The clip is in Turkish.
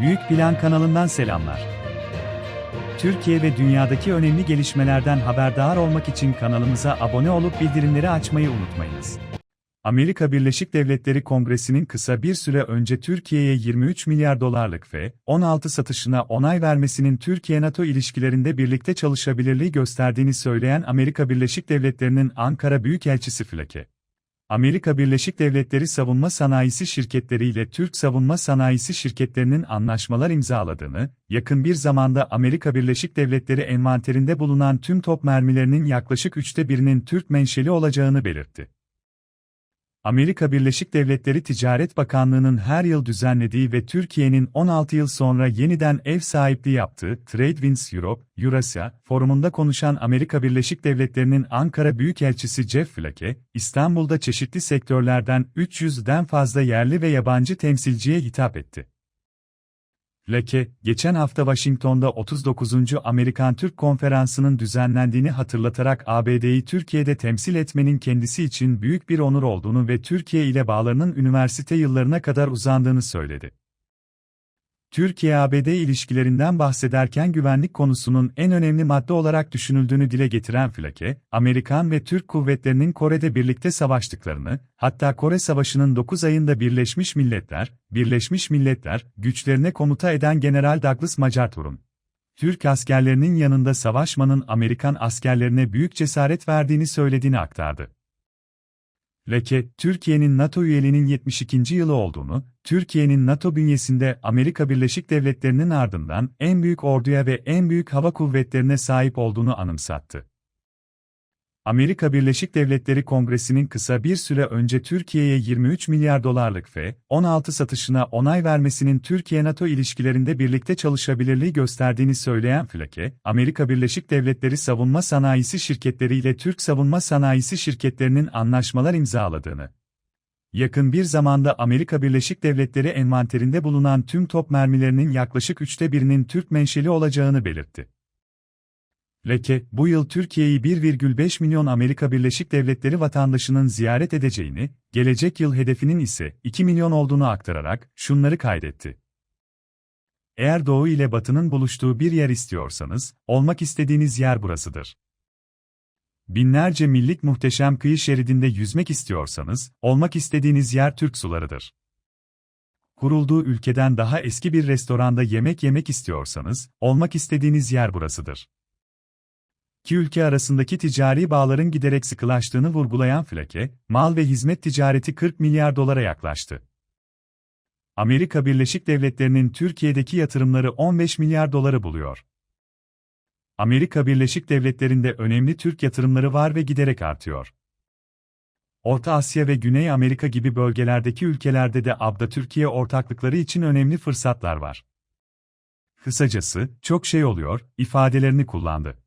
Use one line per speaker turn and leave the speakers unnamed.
Büyük Plan kanalından selamlar. Türkiye ve dünyadaki önemli gelişmelerden haberdar olmak için kanalımıza abone olup bildirimleri açmayı unutmayınız. Amerika Birleşik Devletleri Kongresi'nin kısa bir süre önce Türkiye'ye 23 milyar dolarlık F-16 satışına onay vermesinin Türkiye-NATO ilişkilerinde birlikte çalışabilirliği gösterdiğini söyleyen Amerika Birleşik Devletleri'nin Ankara Büyükelçisi Flake, Amerika Birleşik Devletleri savunma sanayisi şirketleriyle Türk savunma sanayisi şirketlerinin anlaşmalar imzaladığını, yakın bir zamanda Amerika Birleşik Devletleri envanterinde bulunan tüm top mermilerinin yaklaşık üçte birinin Türk menşeli olacağını belirtti. Amerika Birleşik Devletleri Ticaret Bakanlığı'nın her yıl düzenlediği ve Türkiye'nin 16 yıl sonra yeniden ev sahipliği yaptığı TradeWinds Europe, Eurasia forumunda konuşan Amerika Birleşik Devletleri'nin Ankara Büyükelçisi Jeff Flake, İstanbul'da çeşitli sektörlerden 300'den fazla yerli ve yabancı temsilciye hitap etti. Flake, geçen hafta Washington'da 39. Amerikan-Türk Konferansı'nın düzenlendiğini hatırlatarak ABD'yi Türkiye'de temsil etmenin kendisi için büyük bir onur olduğunu ve Türkiye ile bağlarının üniversite yıllarına kadar uzandığını söyledi. Türkiye-ABD ilişkilerinden bahsederken güvenlik konusunun en önemli madde olarak düşünüldüğünü dile getiren Flake, Amerikan ve Türk kuvvetlerinin Kore'de birlikte savaştıklarını, hatta Kore Savaşı'nın 9 ayında Birleşmiş Milletler, Birleşmiş Milletler, güçlerine komuta eden General Douglas Macartur'un, Türk askerlerinin yanında savaşmanın Amerikan askerlerine büyük cesaret verdiğini söylediğini aktardı. Leke, Türkiye'nin NATO üyeliğinin 72. yılı olduğunu, Türkiye'nin NATO bünyesinde Amerika Birleşik Devletleri'nin ardından en büyük orduya ve en büyük hava kuvvetlerine sahip olduğunu anımsattı. Amerika Birleşik Devletleri Kongresi'nin kısa bir süre önce Türkiye'ye 23 milyar dolarlık F-16 satışına onay vermesinin Türkiye-NATO ilişkilerinde birlikte çalışabilirliği gösterdiğini söyleyen Flake, Amerika Birleşik Devletleri savunma sanayisi şirketleriyle Türk savunma sanayisi şirketlerinin anlaşmalar imzaladığını, yakın bir zamanda Amerika Birleşik Devletleri envanterinde bulunan tüm top mermilerinin yaklaşık üçte birinin Türk menşeli olacağını belirtti. Leke, bu yıl Türkiye'yi 1,5 milyon Amerika Birleşik Devletleri vatandaşının ziyaret edeceğini, gelecek yıl hedefinin ise 2 milyon olduğunu aktararak şunları kaydetti. Eğer Doğu ile Batı'nın buluştuğu bir yer istiyorsanız, olmak istediğiniz yer burasıdır. Binlerce millik muhteşem kıyı şeridinde yüzmek istiyorsanız, olmak istediğiniz yer Türk sularıdır. Kurulduğu ülkeden daha eski bir restoranda yemek yemek istiyorsanız, olmak istediğiniz yer burasıdır. İki ülke arasındaki ticari bağların giderek sıkılaştığını vurgulayan Flake, mal ve hizmet ticareti 40 milyar dolara yaklaştı. Amerika Birleşik Devletleri'nin Türkiye'deki yatırımları 15 milyar doları buluyor. Amerika Birleşik Devletleri'nde önemli Türk yatırımları var ve giderek artıyor. Orta Asya ve Güney Amerika gibi bölgelerdeki ülkelerde de ABDA Türkiye ortaklıkları için önemli fırsatlar var. Kısacası, çok şey oluyor, ifadelerini kullandı.